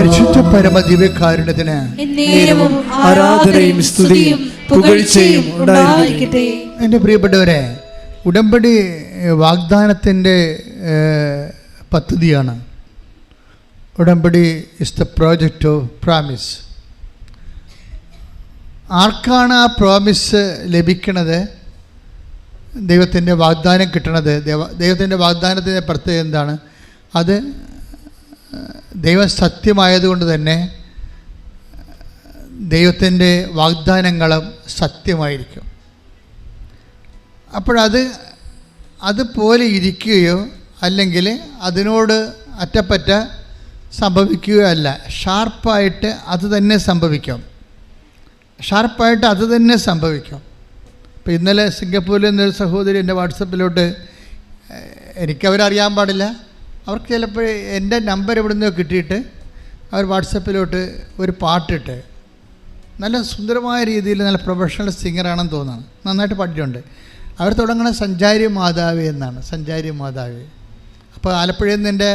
പരിശുദ്ധ പരമ ദിവ്യകാരുണ്യത്തിന് ആരാധനയും സ്തുതിയും പുകഴ്ചയും ഉണ്ടായിരിക്കട്ടെ. എന്റെ പ്രിയപ്പെട്ടവരെ ഉടമ്പടി വാഗ്ദാനത്തിന്റെ പദ്ധതിയാണ് ഉടമ്പടി is the project of promise ആർക്കാണ് ആ പ്രോമിസ് ലഭിക്കണത്? ദൈവത്തിന്റെ വാഗ്ദാനം കിട്ടണത്? ദൈവ ദൈവത്തിന്റെ വാഗ്ദാനത്തിന്റെ പ്രത്യേകത എന്താണ്? അത് ദൈവം സത്യമായതുകൊണ്ട് തന്നെ ദൈവത്തിന്റെ വാഗ്ദാനങ്ങളും സത്യമായിരിക്കും. അപ്പോഴത് അതുപോലെ ഇരിക്കുകയോ അല്ലെങ്കിൽ അതിനോട് അറ്റപ്പറ്റ സംഭവിക്കുകയോ അല്ല ഷാർപ്പായിട്ട് അത് തന്നെ സംഭവിക്കും. ഷാർപ്പായിട്ട് അത് തന്നെ സംഭവിക്കും. ഇപ്പോൾ ഇന്നലെ സിംഗപ്പൂരിൽ നിന്നൊരു സഹോദരി എന്റെ വാട്സപ്പിലോട്ട് എനിക്കവരറിയാൻ പാടില്ല. അവർക്ക് ചിലപ്പോൾ എന്റെ നമ്പർ ഇവിടെ നിന്നോ കിട്ടിയിട്ട് അവർ വാട്സപ്പിലോട്ട് ഒരു പാട്ടിട്ട് നല്ല സുന്ദരമായ രീതിയിൽ നല്ല പ്രൊഫഷണൽ സിംഗറാണെന്ന് തോന്നുന്നു നന്നായിട്ട് പാട്ടിട്ടുണ്ട്. അവർ തുടങ്ങുന്ന സഞ്ചാരി മാതാവ് എന്നാണ്. സഞ്ചാരി മാതാവ്. അപ്പോൾ ആലപ്പുഴയിൽ നിന്ന് എന്റെ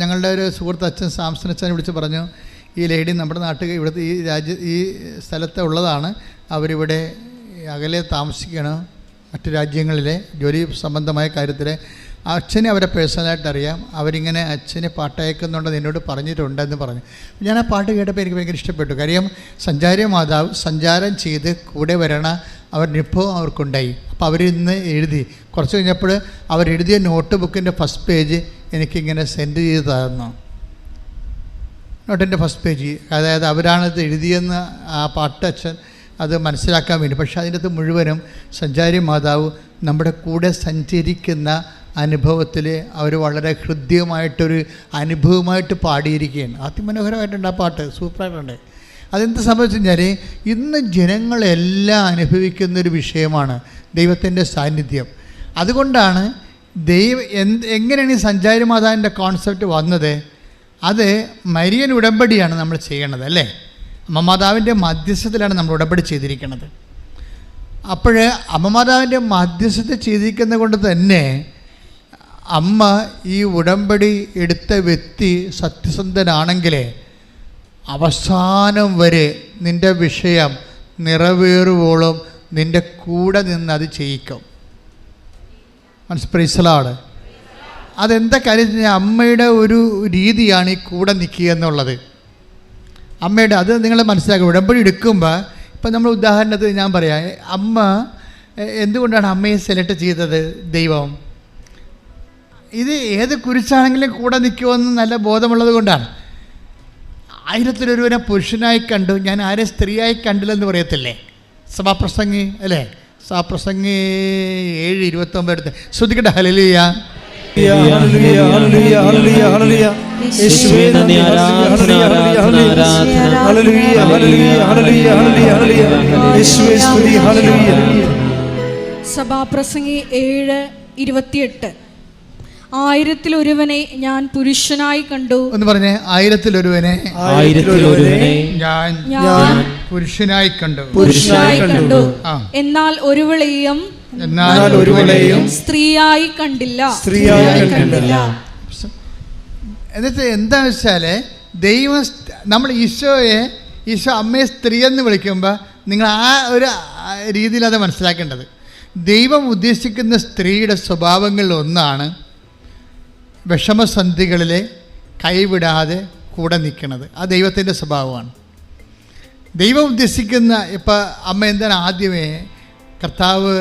ഞങ്ങളുടെ ഒരു സുഹൃത്ത് അച്ഛൻ സാംസൺ അച്ഛനെ വിളിച്ച് പറഞ്ഞു ഈ ലേഡി നമ്മുടെ നാട്ടിൽ ഇവിടുത്തെ ഈ രാജ്യ ഈ സ്ഥലത്ത് ഉള്ളതാണ്. അവരിവിടെ അകലെ താമസിക്കണം മറ്റു രാജ്യങ്ങളിലെ ജോലി സംബന്ധമായ കാര്യത്തിൽ അച്ഛനെ അവരെ പേഴ്സണലായിട്ട് അറിയാം. അവരിങ്ങനെ അച്ഛനെ പാട്ടയക്കുന്നുണ്ടെന്ന് എന്നോട് പറഞ്ഞിട്ടുണ്ടെന്ന് പറഞ്ഞു. ഞാൻ ആ പാട്ട് കേട്ടപ്പോൾ എനിക്ക് ഭയങ്കര ഇഷ്ടപ്പെട്ടു. കാര്യം സഞ്ചാരി മാതാവ് സഞ്ചാരം ചെയ്ത് കൂടെ വരണ അവരുടെ അനുഭവം അവർക്കുണ്ടായി. അപ്പോൾ അവരിന്ന് എഴുതി. കുറച്ച് കഴിഞ്ഞപ്പോൾ അവരെഴുതിയ നോട്ട് ബുക്കിന്റെ ഫസ്റ്റ് പേജ് എനിക്കിങ്ങനെ സെൻഡ് ചെയ്ത് തന്നു. നോട്ടിന്റെ ഫസ്റ്റ് പേജ് അതായത് അവരാണത് എഴുതിയെന്ന് ആ പാട്ട് അച്ഛൻ അത് മനസ്സിലാക്കാൻ വേണ്ടി. പക്ഷേ അതിന്റെ അകത്ത് മുഴുവനും സഞ്ചാരി മാതാവ് നമ്മുടെ കൂടെ സഞ്ചരിക്കുന്ന അനുഭവത്തിൽ അവർ വളരെ ഹൃദ്യമായിട്ടൊരു അനുഭവമായിട്ട് പാടിയിരിക്കുകയാണ്. അതിമനോഹരമായിട്ടുണ്ട് ആ പാട്ട്. സൂപ്പറായിട്ടുണ്ട്. അതെന്ത് സംഭവിച്ചു കഴിഞ്ഞാൽ ഇന്ന് ജനങ്ങളെല്ലാം അനുഭവിക്കുന്ന ഒരു വിഷയമാണ് ദൈവത്തിന്റെ സാന്നിധ്യം. അതുകൊണ്ടാണ് ദൈവ എന്ത് എങ്ങനെയാണ് ഈ സഞ്ചാരി മാതാവിന്റെ കോൺസെപ്റ്റ് വന്നത്? അത് മരിയൻ ഉടമ്പടിയാണ് നമ്മൾ ചെയ്യണത് അല്ലേ? അമ്മമാതാവിന്റെ മധ്യസ്ഥത്തിലാണ് നമ്മൾ ഉടമ്പടി ചെയ്തിരിക്കുന്നത് അപ്പോൾ അമ്മമാതാവിന്റെ മധ്യസ്ഥത ചെയ്തിരിക്കുന്നത് കൊണ്ട് തന്നെ അമ്മ ഈ ഉടമ്പടി എടുത്ത വ്യക്തി സത്യസന്ധനാണെങ്കിൽ അവസാനം വരെ നിന്റെ വിഷയം നിറവേറുവോളം നിന്റെ കൂടെ നിന്ന് അത് ചെയ്യിക്കും. മനസ്സിലാട് അതെന്താ കാര്യം അമ്മയുടെ ഒരു രീതിയാണ് ഈ കൂടെ നിൽക്കുക എന്നുള്ളത്. അമ്മയുടെ അത് നിങ്ങൾ മനസ്സിലാക്കുക. ഉടമ്പടി എടുക്കുമ്പോൾ ഇപ്പം നമ്മൾ ഉദാഹരണത്തിന് ഞാൻ പറയാം അമ്മ എന്തുകൊണ്ടാണ് അമ്മയെ സെലക്ട് ചെയ്തത് ദൈവം? ഇത് ഏത് കുരിശാണെങ്കിലും കൂടെ നിൽക്കുമെന്ന് നല്ല ബോധമുള്ളത് കൊണ്ടാണ്. ആയിരത്തിലൊരുവനെ പുരുഷനായി കണ്ടു ഞാൻ ആരെ സ്ത്രീയായി കണ്ടില്ലെന്ന് പറയത്തില്ലേ? സഭാപ്രസംഗി അല്ലേ? സഭാപ്രസംഗി ഏഴ് ഇരുപത്തൊമ്പത് എടുത്ത്. ശ്രദ്ധിക്കട്ടെ ഹലലിയ. സഭാപ്രസംഗി ഏഴ് ഇരുപത്തിയെട്ട്. ആയിരത്തിലൊരുവനെ ഞാൻ പുരുഷനായി കണ്ടു. എന്ന് പറഞ്ഞേ ആയിരത്തിലൊരുവനെ. ആയിരത്തിലൊരുവനെ ഞാൻ ഞാൻ പുരുഷനായി കണ്ടു. പുരുഷനായി കണ്ടു. എന്നാൽ ഒരുവളെയും എന്നാൽ ഒരുവളെയും സ്ത്രീയായി കണ്ടില്ല. സ്ത്രീയായി കണ്ടില്ല. എന്നിട്ട് എന്താ വെച്ചാൽ ദൈവം നമ്മൾ ഈശോയെ ഈശോ അമ്മയെ സ്ത്രീ എന്ന് വിളിക്കുമ്പോൾ നിങ്ങൾ ആ ഒരു രീതിയിൽ അത് മനസ്സിലാക്കേണ്ടത്. ദൈവം ഉദ്ദേശിക്കുന്ന സ്ത്രീയുടെ സ്വഭാവങ്ങളിൽ ഒന്നാണ് വിഷമസന്ധികളിലെ കൈവിടാതെ കൂടെ നിൽക്കുന്നത് ആ ദൈവത്തിന്റെ സ്വഭാവമാണ്. ദൈവം ഉദ്ദേശിക്കുന്ന ഇപ്പം അമ്മ എന്താണ് ആദ്യമേ? കർത്താവ്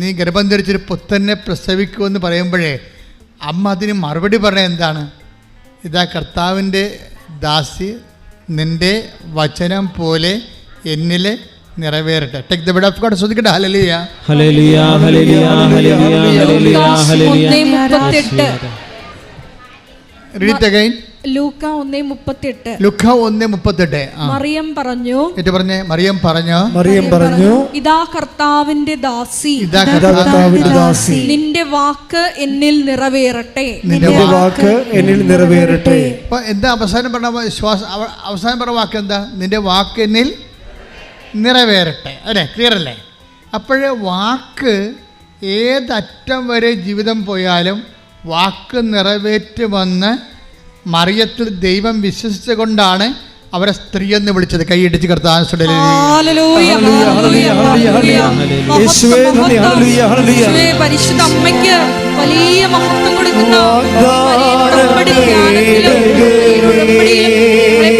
നീ ഗർഭം ധരിച്ചൊരു പുത്തനെ പ്രസവിക്കുമെന്ന് പറയുമ്പോഴേ അമ്മ അതിന് മറുപടി പറഞ്ഞ എന്താണ്? ഇതാ കർത്താവിന്റെ ദാസി നിന്റെ വചനം പോലെ എന്നിൽ നിറവേറട്ടെ. Take the bid of God ശ്രദ്ധിക്കട്ടെ. Hallelujah hallelujah, hallelujah, hallelujah, hallelujah, hallelujah. ഒന്നേ മുപ്പത്തെട്ട് റീഡ് അഗൈൻ ലൂക്ക ഒന്നേ മുപ്പത്തെട്ട്. ലുഖ ഒന്ന് മുപ്പത്തെട്ട്. ആ. മറിയം പറഞ്ഞു. മറിയം പറഞ്ഞു. മറിയം പറഞ്ഞു. ഇതാ കർത്താവിന്റെ ദാസി. ഇതാ കർത്താവിന്റെ ദാസി. നിന്റെ വാക്ക് എന്നിൽ നിറവേറട്ടെ. നിന്റെ നിന്റെ വാക്ക് എന്നിൽ നിറവേറട്ടെ. അപ്പൊ എന്താ അവസാനം പറഞ്ഞ വിശ്വാസം അവസാനം പറഞ്ഞ വാക്ക് എന്താ? നിന്റെ വാക്ക് എന്നിൽ നിറവേറട്ടെ. അല്ലേ? ക്ലിയർ അല്ലേ? അപ്പോഴേ വാക്ക് ഏതറ്റം വരെ ജീവിതം പോയാലും വാക്ക് നിറവേറ്റുമെന്ന് മറിയത്തിൽ ദൈവം വിശ്വസിച്ചുകൊണ്ടാണ് അവരെ സ്ത്രീ എന്ന് വിളിച്ചത് കൈയിടിച്ച് കർത്താൻ പരിശുദ്ധ അമ്മയ്ക്ക് വലിയ മഹത്വം കൊടുക്കുന്ന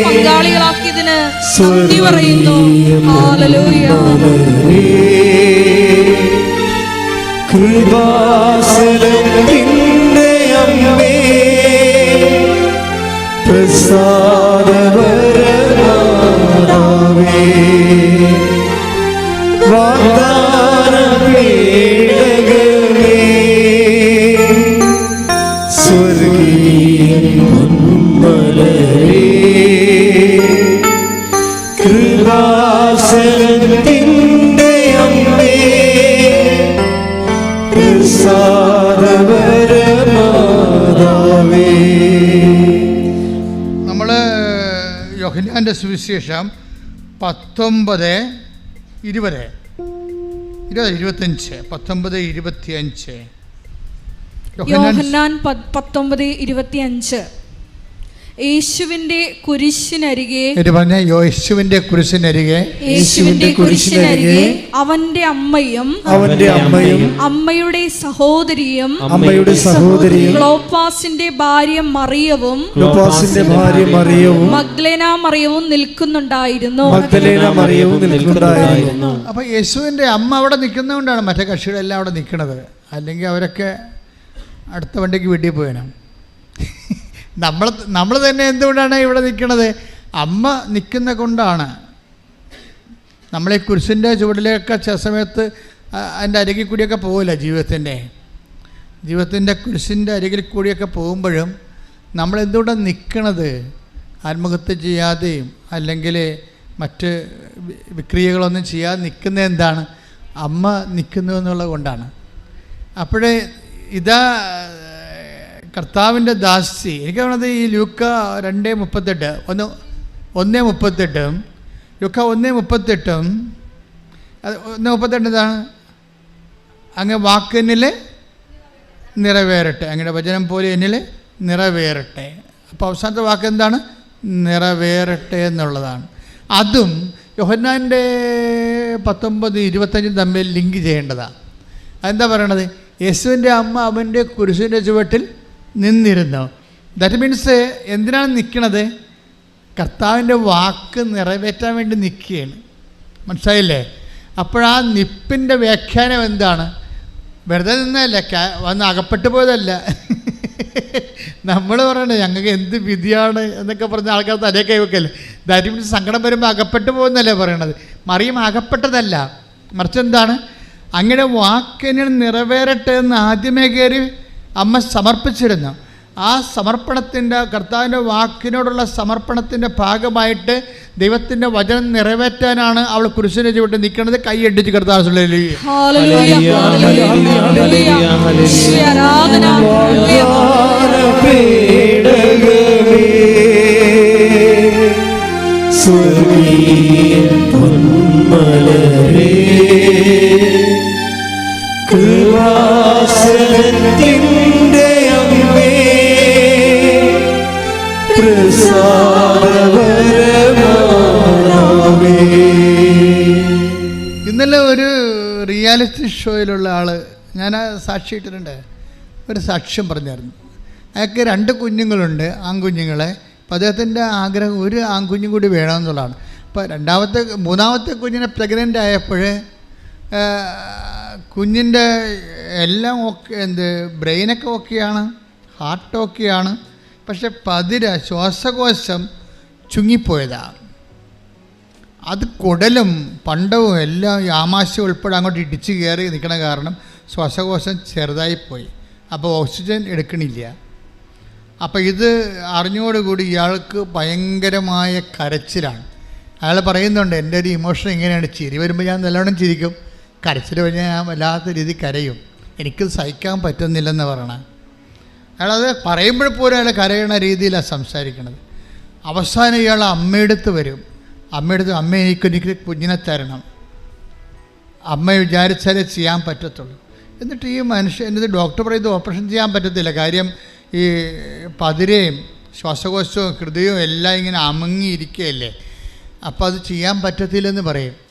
പങ്കാളികളാക്കിയതിന് നന്ദി പറയുന്നു ഹല്ലേലൂയ. പ്രസാദപരമാതാവേ വാഗ്ദാന പേടകമേ സ്വർഗീയ യോഹനാന്റെ സുവിശേഷം പത്തൊമ്പത് ഇരുപത്. ഇരുപത് ഇരുപത്തഞ്ച്. പത്തൊമ്പത് ഇരുപത്തിയഞ്ച്. പത്തൊമ്പത് ഇരുപത്തിയഞ്ച്. യേശുവിന്റെ കുരിശിനരികെ എന്നിട്ട് പറഞ്ഞ യേശുവിന്റെ കുരിശിനരികെ. യേശുവിന്റെ കുരിശിനരികെ അവന്റെ അമ്മയും അവന്റെ അമ്മയും അമ്മയുടെ സഹോദരിയും അമ്മയുടെ സഹോദരിയും ക്ലോപ്പാസിന്റെ ഭാര്യ മറിയവും ക്ലോപ്പാസിന്റെ ഭാര്യ മറിയവും മഗ്ലേന മറിയവും നിൽക്കുന്നുണ്ടായിരുന്നു. മഗ്ദലേന മറിയവും നിൽക്കുന്നുണ്ടായിരുന്നു. അപ്പോൾ യേശുവിന്റെ അമ്മ അവിടെ നിൽക്കുന്നതുകൊണ്ടാണ് മറ്റേ കക്ഷികളെല്ലാം അവിടെ നിൽക്കുന്നത് അല്ലെങ്കിൽ അവരൊക്കെ അടുത്ത വണ്ടിക്ക് വീട്ടിൽ പോയണം നമ്മൾ നമ്മൾ തന്നെ എന്തുകൊണ്ടാണ് ഇവിടെ നിൽക്കുന്നത്? അമ്മ നിൽക്കുന്ന കൊണ്ടാണ്. നമ്മളെ കുരിശിന്റെ ചുവടിലേക്ക് ചില സമയത്ത് അതിന്റെ അരികിൽ കൂടിയൊക്കെ പോകില്ല ജീവിതത്തിന്റെ? ജീവിതത്തിന്റെ കുരിശിന്റെ അരികിൽ കൂടിയൊക്കെ പോകുമ്പോഴും നമ്മൾ എന്തുകൊണ്ടാണ് നിൽക്കണത്? ആത്മഹത്യ ചെയ്യാതെയും അല്ലെങ്കിൽ മറ്റ് വിക്രിയകളൊന്നും ചെയ്യാതെ നിൽക്കുന്നത് എന്താണ്? അമ്മ നിൽക്കുന്നു എന്നുള്ളത് കൊണ്ടാണ്. അപ്പോഴേ ഇതാ കർത്താവിന്റെ ദാസി. എനിക്ക് തോന്നുന്നത് ഈ ലൂക്ക രണ്ട് മുപ്പത്തെട്ട് ഒന്ന് ഒന്ന് മുപ്പത്തെട്ടും ലൂക്ക ഒന്ന് മുപ്പത്തെട്ടും അത് ഒന്ന് മുപ്പത്തെട്ട് എന്താണ് അങ്ങ് വാക്കിനിൽ നിറവേറട്ടെ. അങ്ങയുടെ വചനം പോലെ എന്നിൽ നിറവേറട്ടെ. അപ്പോൾ അവസാനത്തെ വാക്ക് എന്താണ്? നിറവേറട്ടെ എന്നുള്ളതാണ്. അതും യോഹന്നാന്റെ പത്തൊമ്പത് ഇരുപത്തഞ്ചും തമ്മിൽ ലിങ്ക് ചെയ്യേണ്ടതാണ്. അതെന്താ പറയണത്? യേശുവിന്റെ അമ്മ അവന്റെ കുരിശിന്റെ ചുവട്ടിൽ നിന്നിരുന്നു. ദാറ്റ് മീൻസ് എന്തിനാണ് നിൽക്കണത് കർത്താവിന്റെ വാക്ക് നിറവേറ്റാൻ വേണ്ടി നിൽക്കുകയാണ് മനസ്സിലായില്ലേ? അപ്പോഴാ നിപ്പിന്റെ വ്യാഖ്യാനം എന്താണ്? വെറുതെ നിന്നല്ല വന്ന് അകപ്പെട്ടു പോയതല്ല. നമ്മൾ പറയണേ ഞങ്ങൾക്ക് എന്ത് വിധിയാണ് എന്നൊക്കെ പറഞ്ഞ ആൾക്കാർ തലേ കൈവക്കല്ലേ ദാറ്റ് മീൻസ് സങ്കടം വരുമ്പോൾ അകപ്പെട്ടു പോകുന്നല്ലേ പറയണത്. മറിയം അകപ്പെട്ടതല്ല. മറിച്ച് എന്താണ്? അങ്ങനെ വാക്കിന് നിറവേറട്ടെ എന്ന് ആദ്യമേ കയറി അമ്മ സമർപ്പിച്ചിരുന്ന. ആ സമർപ്പണത്തിന്റെ കർത്താവിന്റെ വാക്കിനോടുള്ള സമർപ്പണത്തിന്റെ ഭാഗമായിട്ട് ദൈവത്തിന്റെ വചനം നിറവേറ്റാനാണ് അവൾ കുരിശിനെ ചുവട്ട് നിൽക്കുന്നത്. കൈയടിച്ച് കർത്താവ് ഹല്ലേലൂയ, ഇന്നലെ ഒരു റിയാലിറ്റി ഷോയിലുള്ള ആൾ ഞാൻ സാക്ഷി ഇട്ടിട്ടുണ്ട്. ഒരു സാക്ഷ്യം പറഞ്ഞായിരുന്നു. അയാൾക്ക് രണ്ട് കുഞ്ഞുങ്ങളുണ്ട് ആൺകുഞ്ഞുങ്ങളെ. അപ്പോൾ അദ്ദേഹത്തിന്റെ ആഗ്രഹം ഒരു ആൺകുഞ്ഞും കൂടി വേണമെന്നുള്ളതാണ്. അപ്പോൾ രണ്ടാമത്തെ മൂന്നാമത്തെ കുഞ്ഞിനെ പ്രഗ്നന്റ് ആയപ്പോൾ കുഞ്ഞിന്റെ എല്ലാം ഓക്കെ എന്ത് ബ്രെയിനൊക്കെ ഓക്കെയാണ് ഹാർട്ട് ഓക്കെയാണ്. പക്ഷെ പതിര ശ്വാസകോശം ചുങ്ങിപ്പോയതാണ് അത് കുടലും പണ്ടവും എല്ലാം ഈ ആമാശയം ഉൾപ്പെടെ അങ്ങോട്ട് ഇടിച്ച് കയറി നിൽക്കണ കാരണം ശ്വാസകോശം ചെറുതായിപ്പോയി. അപ്പോൾ ഓക്സിജൻ എടുക്കണില്ല. അപ്പോൾ ഇത് അറിഞ്ഞോടുകൂടി ഇയാൾക്ക് ഭയങ്കരമായ കരച്ചിലാണ്. അയാൾ പറയുന്നുണ്ട് എന്റെ ഒരു ഇമോഷൻ എങ്ങനെയാണ് ചിരി വരുമ്പോൾ ഞാൻ നല്ലോണം ചിരിക്കും. കരച്ചിൽ കഴിഞ്ഞാൽ ഞാൻ വല്ലാത്ത രീതി കരയും. എനിക്ക് സഹിക്കാൻ പറ്റുന്നില്ലെന്ന് പറയണ. അയാളത് പറയുമ്പോൾ പോലും അയാൾ കരയണ രീതിയിലാണ് സംസാരിക്കുന്നത് അവസാനം ഇയാൾ അമ്മയെടുത്ത് വരും. അമ്മയെടുത്ത് അമ്മ എനിക്ക് എനിക്ക് കുഞ്ഞിനെ തരണം. അമ്മ വിചാരിച്ചാലേ ചെയ്യാൻ പറ്റത്തുള്ളൂ. എന്നിട്ട് ഈ മനുഷ്യൻ എന്നിട്ട് ഡോക്ടർ പറയുന്നത് ഓപ്പറേഷൻ ചെയ്യാൻ പറ്റത്തില്ല. കാര്യം ഈ പതിരയും ശ്വാസകോശവും ഹൃദയവും എല്ലാം ഇങ്ങനെ അമങ്ങിയിരിക്കുകയല്ലേ? അപ്പോൾ അത് ചെയ്യാൻ പറ്റത്തില്ലെന്ന് പറയും.